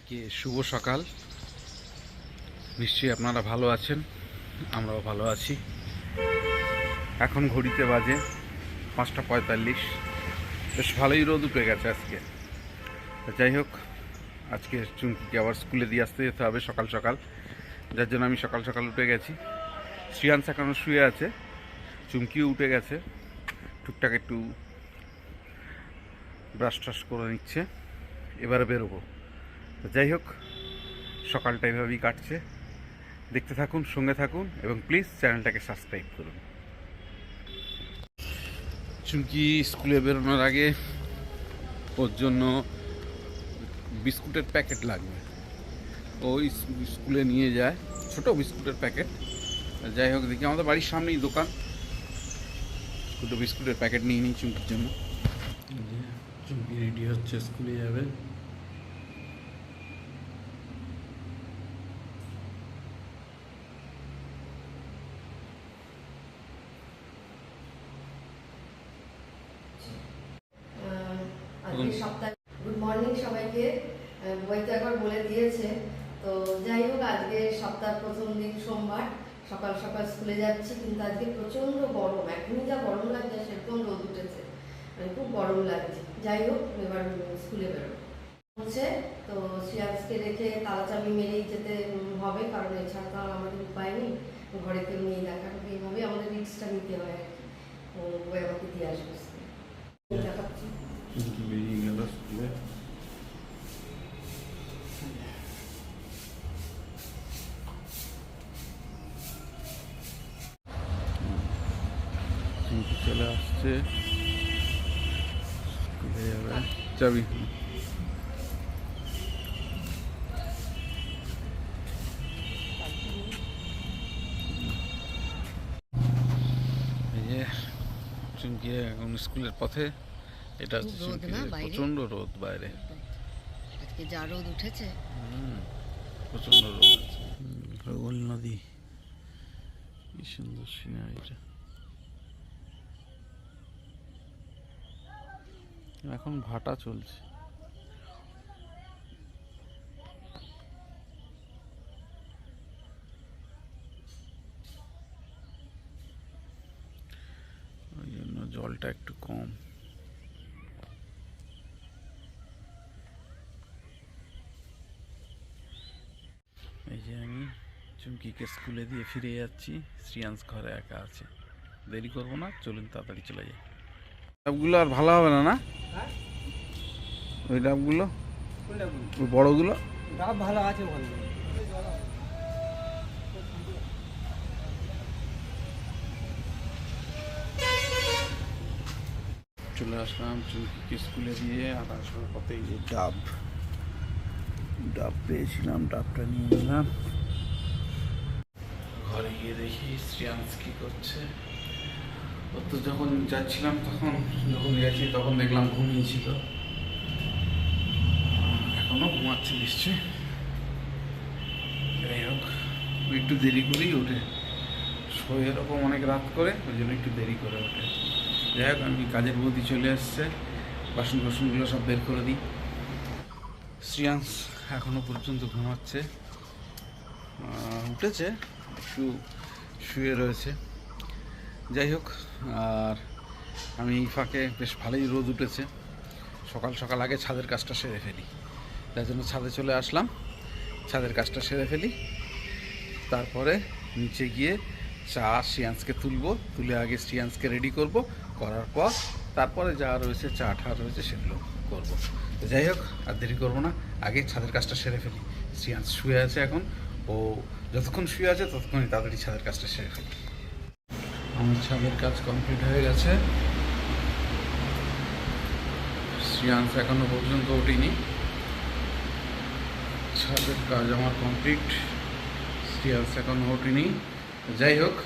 সবাইকে শুভ সকাল। নিশ্চয়ই আপনারা ভালো আছেন, আমরাও ভালো আছি। এখন ঘড়িতে বাজে পাঁচটা পঁয়তাল্লিশ। বেশ ভালোই রোদ উঠে গেছে আজকে। যাই হোক, আজকে চুমকিকে আবার স্কুলে দিয়ে আসতে যেতে হবে সকাল সকাল। যার জন্য আমি সকাল সকাল উঠে গেছি। শ্রিয়াংশ এখনও শুয়ে আছে। চুমকিও উঠে গেছে। টুকটাক একটু ব্রাশ ট্রাশ করে নিচ্ছে। এবারে বেরোবো। তো যাই হোক সকালটা এভাবেই কাটছে। দেখতে থাকুন সঙ্গে থাকুন এবং প্লিজ চ্যানেলটাকে সাবস্ক্রাইব করুন। চুমকি স্কুলে বেরোনোর আগে ওর জন্য বিস্কুটের প্যাকেট লাগবে। ওই স্কুলে নিয়ে যায় ছোট বিস্কুটের প্যাকেট। যাই হোক দেখি আমাদের বাড়ির সামনেই দোকান। দুটো বিস্কুটের প্যাকেট নিয়ে নিই চুমকির জন্য। চুমকি রেডি হচ্ছে স্কুলে যাবে আজকে সপ্তাহ গুড মর্নিং সবাইকে আহ, বই তো একবার বলে দিয়েছে তো যাই হোক আজকে সপ্তাহ প্রথম দিন সোমবার সকাল সকাল স্কুলে যাচ্ছি কিন্তু আজকে প্রচণ্ড গরম। এখনই যা গরম লাগছে সেরকম রোদ উঠেছে। মানে খুব গরম লাগছে। যাই হোক এবার স্কুলে বেরোবো। হচ্ছে তো সিয়াজকে রেখে তালা চাবি মেরেই যেতে হবে কারণ এছাড়া তো আমাদের উপায় নেই। ঘরে কেউ নেই দেখার এইভাবে আমাদের রিক্সটা নিতে হয় আর কি। ও আমাকে দিয়ে আসবে স্কুলে। দেখাচ্ছি। যাবে? চাবি এই এখন স্কুলের পথে। এটা হচ্ছে? প্রচণ্ড রোদ বাইরে। আজকে যা রোদ উঠেছে। প্রচণ্ড রোদ আছে। নদী। কি সুন্দর সিনারিটা এখন ভাটা চলছে। ওই জন্য জলটা একটু কম। এই যে আমি চুমকিকে স্কুলে দিয়ে ফিরে যাচ্ছি। শ্রিয়াংশ ঘরে একা আছে। দেরি করব না, চলুন তাড়াতাড়ি চলে যাই। সবগুলো আর ভালো হবে না না? ওই ডাবগুলো? ওই বড়গুলো? ডাব ভালো আছে ভালো চলে আসলাম চুমকিকে স্কুলে দিয়ে আর আসার পথে এই যে ডাব। ডাব পেয়েছিলাম ডাবটা নিয়ে নিলাম। ঘরে গিয়ে দেখি শ্রিয়াংশ কি করছে। তো যখন যাচ্ছিলাম তখন, যখন গেছি তখন দেখলাম ঘুমিয়েছিল এখনও ঘুমাচ্ছে নিশ্চয়ই। যাই হোক, একটু দেরি করেই ওঠে শোয় এরকম অনেক রাত করে, ওই জন্য একটু দেরি করে ওঠে যাই হোক, আমি কাজের বৌদি চলে এসছে। বাসন বাসনগুলো সব বের করে দিই। শ্রিয়াংশ এখনও পর্যন্ত ঘুমাচ্ছে। উঠেছে, একটু শুয়ে রয়েছে। যাই হোক, আর আমি এই ফাঁকে বেশ ভালোই রোদ উঠেছে। সকাল সকাল আগে ছাদের কাজটা সেরে ফেলি। তার জন্য ছাদে চলে আসলাম। ছাদের কাজটা সেরে ফেলি। তারপরে নিচে গিয়ে চা শ্রিয়াংশকে তুলবো। তুলে আগে শ্রিয়াংশকে রেডি করব। করার পর তারপরে যা রয়েছে, চা ঠা রয়েছে সেগুলো করব। তো যাই হোক, আর দেরি করব না। আগে ছাদের কাজটা সেরে ফেলি। শ্রিয়াংশ শুয়ে আছে এখন। ও যতক্ষণ শুয়ে আছে, ততক্ষণই তাড়াতাড়ি ছাদের কাজটা সেরে ফেলি। আমার ছাদের কাজ কমপ্লিট হয়ে গেছে। শ্রিয়াংশ এখনও পর্যন্ত ওঠেনি। ছাদের কাজ আমার কমপ্লিট শ্রিয়াংশ এখনও ওঠেনি। যাই হোক,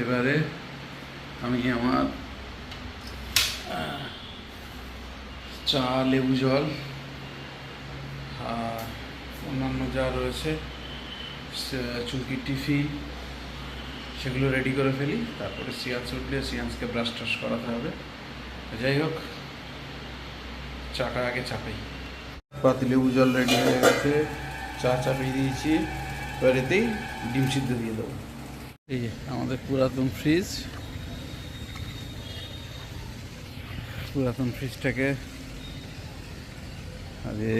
এবারে আমি আমার চা, লেবু, জল, আর অন্যান্য যা রয়েছে চুলকির টিফিন সেগুলো রেডি করে ফেলি তারপরে সিয়ান্স উঠলে সিয়ান্সকে ব্রাশ ট্রাশ করাতে হবে। যাই হোক চাটা আগে চাপাই। পাতি লেবু জল রেডি হয়ে গেছে চা চাপিয়ে দিয়েছি। এবার এতেই ডিম সিদ্ধ দিয়ে দেবো। এই যে আমাদের পুরাতন ফ্রিজ পুরাতন ফ্রিজটাকে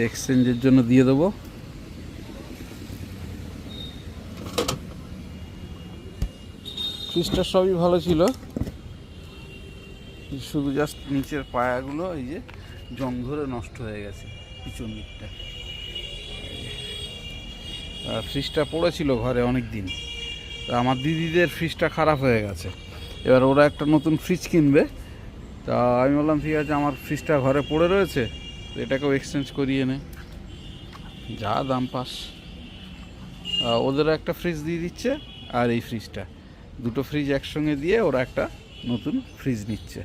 এক্সচেঞ্জের জন্য দিয়ে দেবো। ফ্রিজটা সবই ভালো ছিল। শুধু জাস্ট নিচের পায়াগুলো এই যে জং ধরে নষ্ট হয়ে গেছে পিছন দিকটা। আর ফ্রিজটা পড়েছিল ঘরে অনেক দিন তা আমার দিদিদের ফ্রিজটা খারাপ হয়ে গেছে। এবার ওরা একটা নতুন ফ্রিজ কিনবে। তা আমি বললাম ঠিক আছে আমার ফ্রিজটা ঘরে পড়ে রয়েছে এটাকেও এক্সচেঞ্জ করিয়ে নে। যা দাম পাস। আহ, ওদেরও একটা ফ্রিজ দিয়ে দিচ্ছে আর এই ফ্রিজটা দুটো ফ্রিজ একসঙ্গে দিয়ে ওরা একটা নতুন ফ্রিজ নিচ্ছে।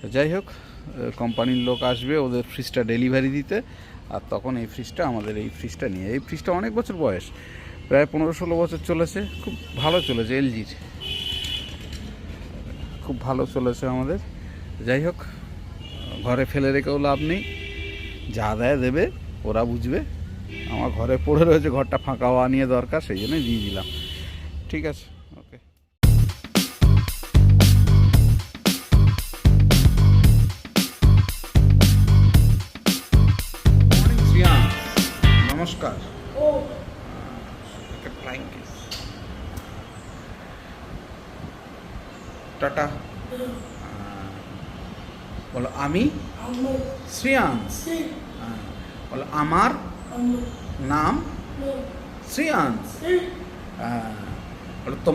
তো যাই হোক কোম্পানির লোক আসবে, ওদের ফ্রিজটা ডেলিভারি দিতে, আর তখন এই ফ্রিজটা আমাদের এই ফ্রিজটা নিয়ে, এই ফ্রিজটা অনেক বছর বয়স, প্রায় পনেরো ষোলো বছর চলেছে, খুব ভালো চলেছে এলজির খুব ভালো চলেছে আমাদের। যাই হোক, ঘরে ফেলে রেখেও লাভ নেই, যা দেয় দেবে, ওরা বুঝবে। আমার ঘরে পড়ে রয়েছে, ঘরটা ফাঁকা হওয়া নিয়ে দরকার, সেই জন্যই দিয়ে দিলাম। ঠিক আছে।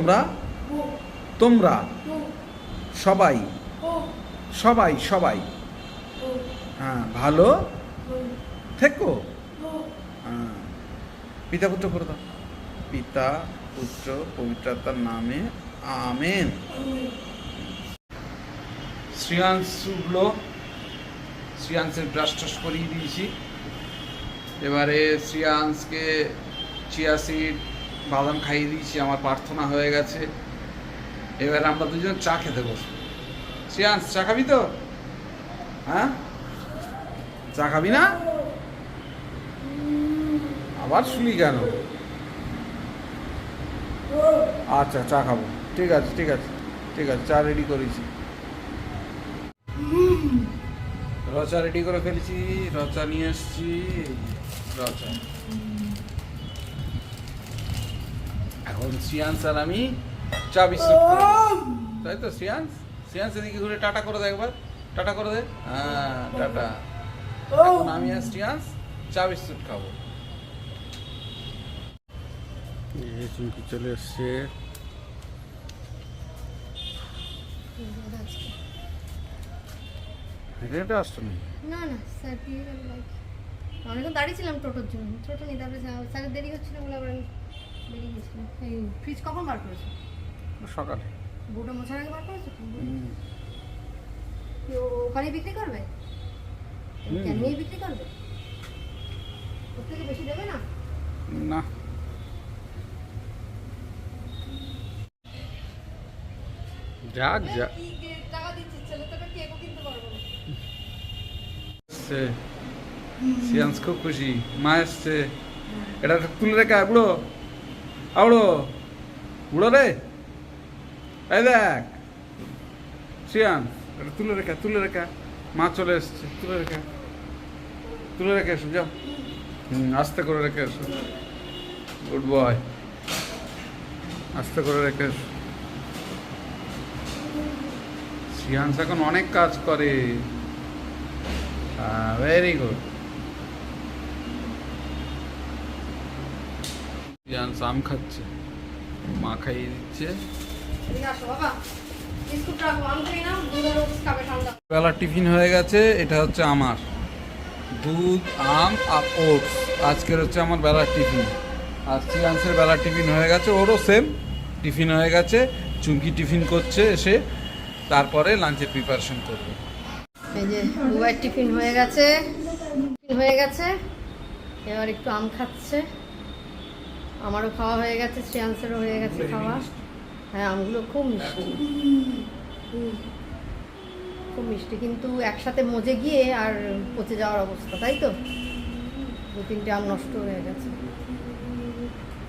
তোমরা? তোমরা? সবাই? সবাই সবাই? হ্যাঁ ভালো? থেকো? হ্যাঁ। পিতা, পুত্র করে দাও পিতা, পুত্র পবিত্রতার নামে আমেন। শ্রিয়াংশ উঠল শ্রিয়াংশের ব্রাশ করিয়ে দিয়েছি। এবারে শ্রিয়াংশকে চিয়া সিড বাদাম খাইয়ে দিয়েছি, আমার প্রার্থনা হয়ে গেছে। এবার আমরা দুজন চা খেতে বসবো। শ্রিয়াংশ চা খাবি তো? হ্যাঁ? চা খাবি না? আবার শুনি কেন? আচ্ছা চা খাব। ঠিক আছে ঠিক আছে ঠিক আছে, চা রেডি করেছি। রচা রেডি করে ফেলেছি, রচা নিয়ে এসছি। রচা। এখন শ্রিয়াংশ আর আমি চা বিস্কুট। তাই তো শ্রিয়াংশ শ্রিয়াংশ এদিকে ঘুরে টাটা করে দে একবার। টাটা করে দে। হ্যাঁ টাটা। এখন আমি আর শ্রিয়াংশ চা বিস্কুট খাব। এই চুমকি চলে এসছে। হেঁটে হেঁটে আসতো না না না স্যার দিয়ে গেল বাইক অনেকক্ষণ দাঁড়িয়েছিলাম টোটোর জন্য। টোটো নিয়ে তারপরে স্যার- স্যারের দেরি হচ্ছিল বলে আবার আমি বেরিয়ে গেছিলাম এই ফ্রিজ কখন বার করেছ? সকালে। বুটো মোছার আগে বার করেছ? বিক্রি করবে? ক্যানিয়ে বিক্রি করবে? ওর থেকে বেশি দেবে না? না। যাক সিয়ান্স খুব খুশি। মা এসছে। এটা তুলে রেখে আয়, আবড়ো বুড়ো রে এই দেখ সিয়ান এটা তুলে রেখা তুলে রেখা মা চলে এসছে তুলে রেখা তুলে রেখে এসো যাও হুম আস্তে করে রেখে এসো গুড বয় আস্তে করে রেখে এসো সিয়ান্স এখন অনেক কাজ করে ভেরি গুড সিয়ান্স আম খাচ্ছে মা খাইয়ে দিচ্ছে এদিকে আসো বাবা বিস্কুট রাখো আম খাই না দুধ খাচ্ছে। মা খাইয়ে দিচ্ছে। বেলার টিফিন হয়ে গেছে এটা হচ্ছে আমার। দুধ আম আর ওটস। আজকের হচ্ছে আমার বেলার টিফিন। আর সিয়ান্সের বেলার টিফিন হয়ে গেছে ওরও সেম। টিফিন হয়ে গেছে চুমকি টিফিন করছে এসে তারপরে লাঞ্চের প্রিপারেশন করবে। এই যে টিফিন হয়ে গেছে টিফিন হয়ে গেছে এবার একটু আম খাচ্ছে। আমারও খাওয়া হয়ে গেছে শ্রেয়াংসেরও হয়ে গেছে খাওয়া। হ্যাঁ আমগুলো খুব মিষ্টি। খুব মিষ্টি কিন্তু একসাথে মজে গিয়ে আর পচে যাওয়ার অবস্থা তাই তো? দু তিনটে আম নষ্ট হয়ে গেছে।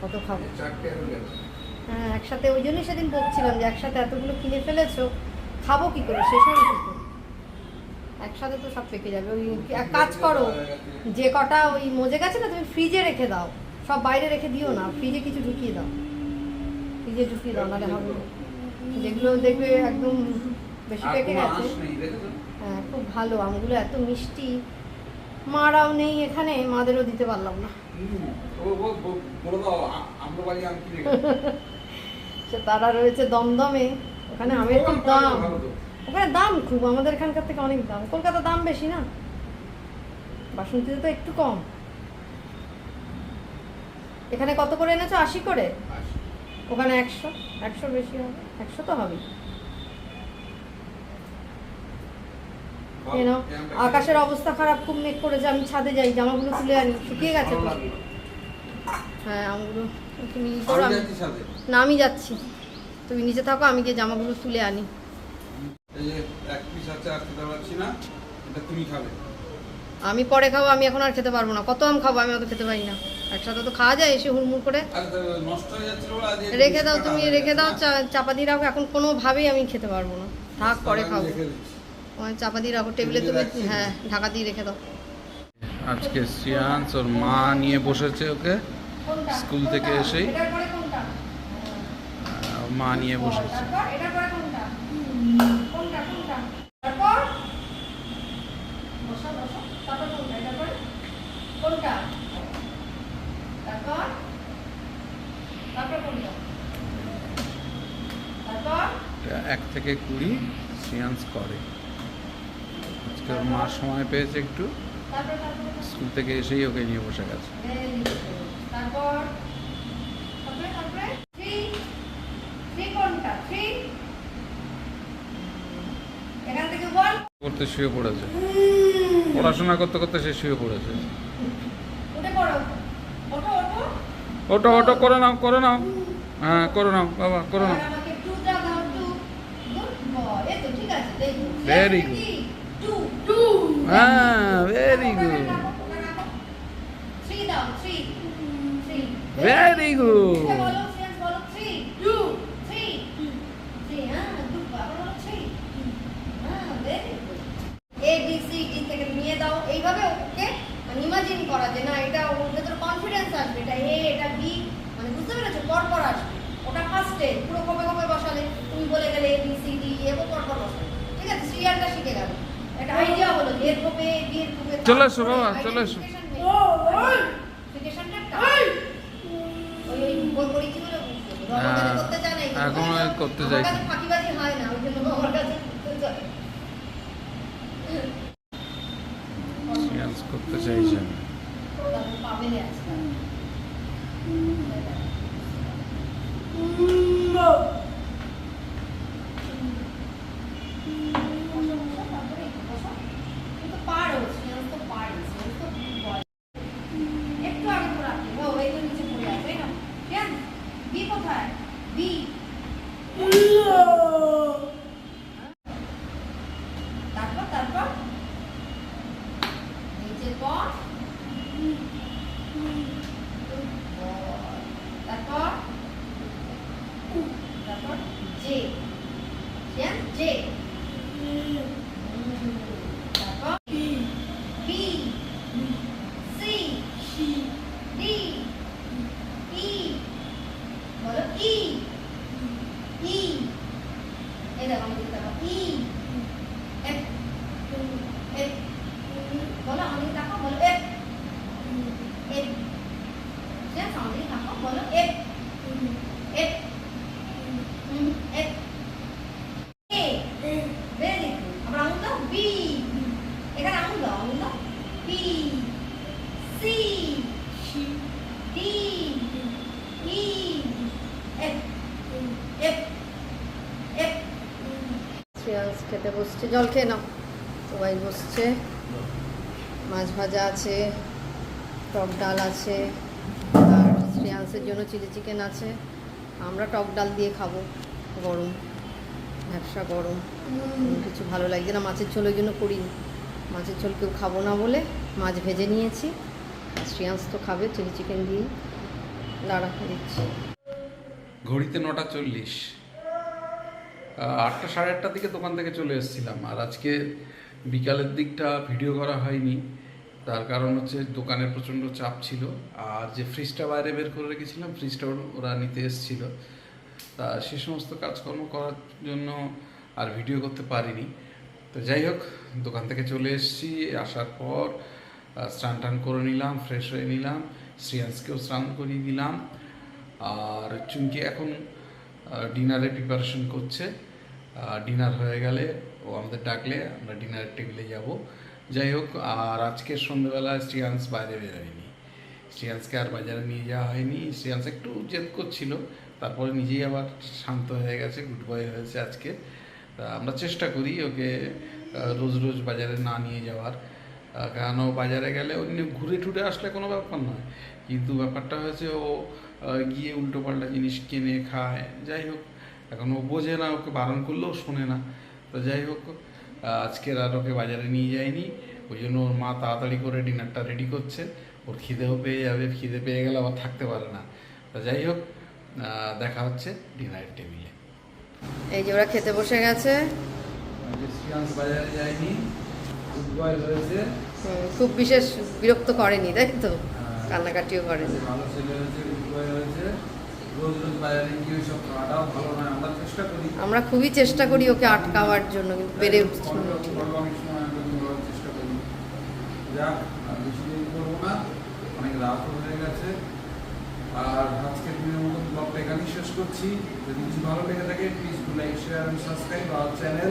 কত খাব? হ্যাঁ একসাথে ওই জন্যই সেদিন বলছিলাম যে একসাথে এতগুলো কিনে ফেলেছো খাব কি করে? শেষ হবে কি করে একসাথে তো সব পেকে যাবে। ওই এক কাজ করো যে কটা ওই মজে গেছে না তুমি ফ্রিজে রেখে দাও। সব বাইরে রেখে দিও না ফ্রিজে কিছু ঢুকিয়ে দাও। ফ্রিজে ঢুকিয়ে দাও নাহলে হবে যেগুলো দেখবে একদম বেশি পেকে গেছে? হ্যাঁ খুব ভালো আমগুলো এত মিষ্টি। মারাও নেই এখানে মাদেরও দিতে পারলাম না। তারা রয়েছে দমদমে ওখানে আমের খুব দাম। ওখানে দাম খুব আমাদের এখানকার থেকে অনেক দাম। কলকাতা দাম বেশি না? বাসন্তীতে তো একটু কম। এখানে কত করে এনেছো? আশি করে? ওখানে একশো? একশো বেশি হবে? একশো তো হবেই। কেন আকাশের অবস্থা খারাপ খুব মেঘ করেছে আমি ছাদে যাই। জামাগুলো তুলে আনি। শুকিয়ে গেছে তো হ্যাঁ আমগুলো তুমি ই করো আমি- না আমি যাচ্ছি। তুমি নিচে থাকো আমি গিয়ে জামাগুলো তুলে আনি। এই যে এক পিস আছে পারছি না। এটা তুমি খাবে। আমি পরে খাব আমি এখন আর খেতে পারব না। কত আম খাব আমি অত খেতে পারি না। একসাথে তো খাওয়া যায় এসে হুড়মুড় করে। রেখে দাও তুমি রেখে দাও চা- চাপা দিয়ে রাখো এখন কোনোভাবেই আমি খেতে পারব না। থাক পরে আমি খাব। চাপা দিয়ে রাখো টেবিলে তুমি হ্যাঁ ঢাকা দিয়ে রেখে দাও। আজকে শ্রিয়াংশ ওর মা নিয়ে বসেছে ওকে স্কুল থেকে এসেই। পরে মা নিয়ে বসেছে তারপর এটার পরে কোনটা কোনটা কোনটা তারপর বসো বসো তারপর কোনটা এটার পরে কোনটা তারপর তারপর কোনটা তারপর এক থেকে কুড়ি শ্রিয়াংশ করে। আজকে ওর মা সময় পেয়েছে একটু। স্কুল থেকে এসেই ওকে নিয়ে বসে গেছে। তারপর করতে শুয়ে পড়েছে। পড়াশোনা করতে করতে সে শুয়ে পড়েছে। ওটো ওটো করে নাও করে নাও। হ্যাঁ করে নাও বাবা করে নাও। টু গুড হ্যাঁ ভেরি গুড ভেরি গুড বলো ফ্রেন্ডস বলো থ্রি টু থ্রি থ্রি হ্যাঁ গুড বয় বলো থ্রি হ্যাঁ very good A B C D থেকে নিয়ে দাও এইভাবে ওকে মানে ইমাজিন করা যে না এটা ওর ভেতরে কনফিডেন্স আসবে এটা এ এটা বি মানে বুঝতে পেরেছ পর পর আসবে ফার্স্টে পুরো কবে কবে বসালে তুমি বলে গেলে এ বি সি ডি এবার পর পর বসালে। ঠিক আছে? সিরিয়ালটা শিখে গেল। একটা আইডিয়া হলো এর কবে বি এর কবে চলে এসো বাবা, চলে এসো। ওই! ওই! হ্যাঁ, এখন। করতে আমার কাছে ফাঁকিবাজি হয় না, ওই জন্য বাবার কাছে করতে করতে 거 শ্রেয়াংস খেতে বসছে। জল খেয়ে নাও। সবাই বসছে। মাছ ভাজা আছে টক ডাল আছে আর শ্রেয়াংসের জন্য চিলি চিকেন আছে। আমরা টক ডাল দিয়ে খাব। গরম ব্যবসা গরম। কিছু ভালো লাগছে না মাছের ঝোল ওই জন্য করিনি। মাছের ঝোল কেউ খাব না বলে মাছ ভেজে নিয়েছি। শ্রেয়াংশ তো খাবে, চিলি চিকেন দিয়ে দাঁড়া দিচ্ছি। ঘড়িতে নটা চল্লিশ। আটটা সাড়ে আটটার দিকে দোকান থেকে চলে এসেছিলাম। আর আজকে বিকালের দিকটা ভিডিও করা হয়নি। তার কারণ হচ্ছে দোকানে প্রচণ্ড চাপ ছিল। আর যে ফ্রিজটা বাইরে বের করে রেখেছিলাম, ফ্রিজটা ওরা নিতে এসেছিল। তা সে সমস্ত কাজকর্ম করার জন্য আর ভিডিও করতে পারিনি। তো যাই হোক, দোকান থেকে চলে এসেছি। আসার পর স্নান টান করে নিলাম ফ্রেশ হয়ে নিলাম শ্রিয়াংসকেও স্নান করিয়ে দিলাম। আর চুমকি এখন ডিনারে প্রিপারেশন করছে। ডিনার হয়ে গেলে ও আমাদের ডাকলে আমরা ডিনারের টেবিলে যাব। যাই হোক, আর আজকে সন্ধ্যেবেলায় শ্রিয়াংস বাইরে বেরোয়নি। শ্রিয়াংসকে আর বাজারে নিয়ে যাওয়া হয়নি। শ্রিয়াংস একটু জেদ করছিল, তারপরে নিজেই আবার শান্ত হয়ে গেছে গুড বয় হয়েছে আজকে। আমরা চেষ্টা করি ওকে রোজ রোজ বাজারে না নিয়ে যাওয়ার। ও বাজারে গেলে অন্য ঘুরে টুরে আসলে কোনো ব্যাপার নয়। কিন্তু ব্যাপারটা হয়েছে ও গিয়ে উল্টো পাল্টা জিনিস কিনে খায় যাই হোক। এখন ও বোঝে না ওকে বারণ করলেও শোনে না। তো যাই হোক আজকের আর ওকে বাজারে নিয়ে যায়নি। ওই জন্য ওর মা তাড়াতাড়ি করে ডিনারটা রেডি করছে। ওর খিদেও পেয়ে যাবে খিদে পেয়ে গেলে আবার থাকতে পারে না। তো যাই হোক দেখা হচ্ছে ডিনারের টেবিলে। এই যে ওরা খেতে বসে গেছে। বাজারে যায়নি হয়েছে। খুব বিশেষ বিরক্ত করেনি তাই তো। কান্নাকাটিও করেনি। ভালো ছেলে হয়েছে আমরা খুবই চেষ্টা করি ওকে আটকাওয়ার জন্য কিন্তু পেরে উঠছি আর হয়ে আজকের দিনের মতো ব্লগটা এখানেই শেষ করছি। যদি কিছু ভালো লেগে থাকে প্লিজ লাইক শেয়ার এবং সাবস্ক্রাইব আওয়ার চ্যানেল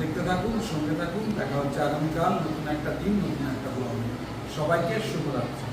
দেখতে থাকুন, সঙ্গে থাকুন, দেখা হচ্ছে আগামীকাল, নতুন একটা দিন, নতুন একটা ব্লগ সবাইকে শুভরাত্রি।